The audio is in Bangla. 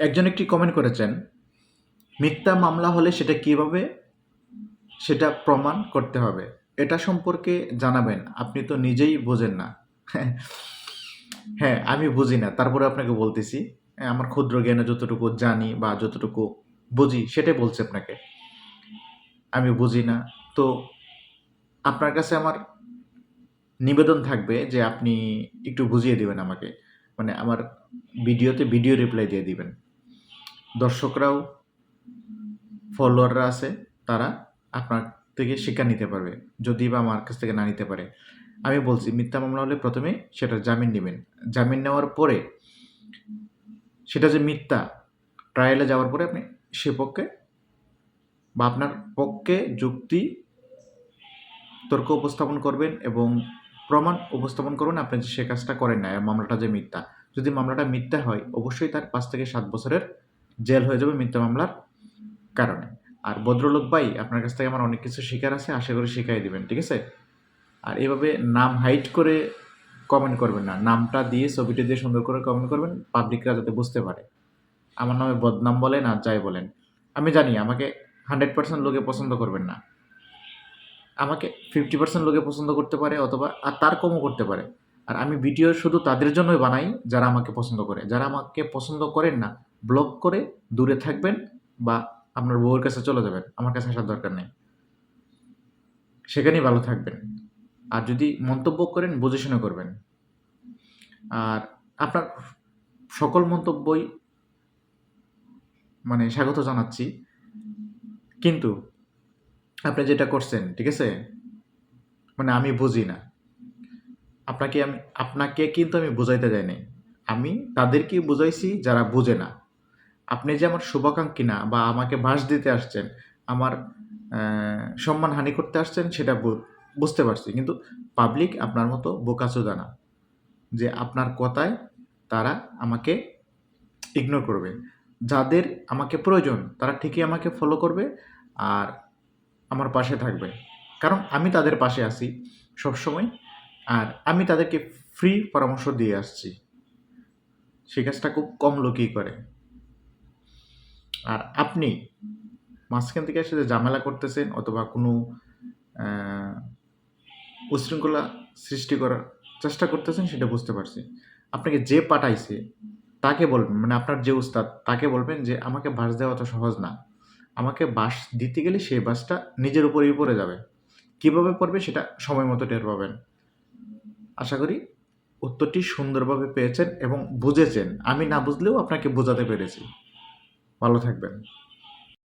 একজন একটি কমেন্ট করেছেন, মিথ্যা মামলা হলে সেটা কীভাবে? সেটা প্রমাণ করতে হবে। এটা সম্পর্কে জানাবেন। আপনি তো নিজেই বোঝেন না। হ্যাঁ আমি বুঝি না। তারপরে আপনাকে বলতেছি, আমার ক্ষুদ্র জ্ঞানে যতটুকু জানি বা যতটুকু বুঝি, সেটাই বলছি আপনাকে। আমি বুঝি না। তো আপনার কাছে আমার নিবেদন থাকবে যে আপনি একটু বুঝিয়ে দিবেন আমাকে। মানে আমার ভিডিওতে ভিডিও রিপ্লাই দিয়ে দিবেন। দর্শকরাও ফলোয়াররা আছে, তারা আপনার থেকে শিক্ষা নিতে পারবে, যদি বা আমার কাছ থেকে না নিতে পারে। আমি বলছি, মিথ্যা মামলা হলে প্রথমে সেটা জামিন নেবেন। জামিন নেওয়ার পরে সেটা যে মিথ্যা ট্রায়ালে যাওয়ার পরে আপনি সে পক্ষে বা আপনার পক্ষে যুক্তি, তর্ক উপস্থাপন করবেন এবং প্রমাণ উপস্থাপন করবেন আপনি যে সে কাজটা করেন না মামলাটা যে মিথ্যা। যদি মামলাটা মিথ্যা হয়, অবশ্যই তার পাঁচ থেকে সাত বছরের জেল হয়ে যাবে মিথ্যা মামলার কারণে। আর ভদ্রলোক ভাই, আপনার কাছ থেকে আমার অনেক কিছু শেখার আছে, আশা করি শিখাই দিবেন, ঠিক আছে? আর এভাবে নাম হাইট করে কমেন্ট করবেন না। নামটা দিয়ে, ছবিটা দিয়ে সুন্দর করে কমেন্ট করবেন পাবলিকরা যাতে বুঝতে পারে। আমার নামে বদনাম বলেন আর যাই বলেন। আমি জানি, আমাকে হান্ড্রেড পার্সেন্ট লোকে পছন্দ করবেন না। আমাকে ফিফটি পার্সেন্ট লোকে পছন্দ করতে পারে অথবা, আর তার কমও করতে পারে। আর আমি ভিডিও শুধু তাদের জন্যই বানাই, যারা আমাকে পছন্দ করে। যারা আমাকে পছন্দ করেন না ব্লক করে দূরে থাকবেন বা আপনার বউয়ের কাছে চলে যাবেন। আমার কাছে আসার দরকার নেই। সেখানেই ভালো থাকবেন। আর যদি মন্তব্য করেন বুঝে শুনে করবেন। আর আপনার সকল মন্তব্যই মানে স্বাগত জানাচ্ছি। কিন্তু আপনি যেটা করছেন, ঠিক আছে? মানে আমি বুঝি না। আপনাকে আমি, আপনাকে কিন্তু আমি বুঝাইতে যাই নাই আমি তাদেরকে বুঝাইছি যারা বুঝে না। আপনি যে আমার শুভাকাঙ্ক্ষী না বা আমাকে বাস দিতে আসছেন, আমার সম্মান হানি করতে আসছেন, সেটা বুঝতে পারছি। কিন্তু পাবলিক আপনার মতো বোকাচোদা না যে আপনার কথায় তারা আমাকে ইগনোর করবে। যাদের আমাকে প্রয়োজন, তারা ঠিকই আমাকে ফলো করবে আর আমার পাশে থাকবে। কারণ আমি তাদের পাশে আছি সবসময় আর আমি তাদেরকে ফ্রি পরামর্শ দিয়ে আসছি। সেই কাজটা খুব কম লোকই করে। আর আপনি মাঝখান থেকে এসে যে ঝামেলা করতেছেন অথবা কোনো উশৃঙ্খলা সৃষ্টি করার চেষ্টা করতেছেন সেটা বুঝতে পারছি। আপনাকে যে পাঠাইছে, তাকে বলবেন মানে আপনার যে উস্তাদ, তাকে বলবেন যে আমাকে বাস দেওয়া তো সহজ না। আমাকে বাস দিতে গেলে সেই বাসটা নিজের উপরেই পড়ে যাবে। কীভাবে পড়বে সেটা সময় মতো টের পাবেন। আশা করি উত্তরটি সুন্দরভাবে পেয়েছেন এবং বুঝেছেন। আমি না বুঝলেও আপনাকে বোঝাতে পেরেছি। ভালো থাকবেন।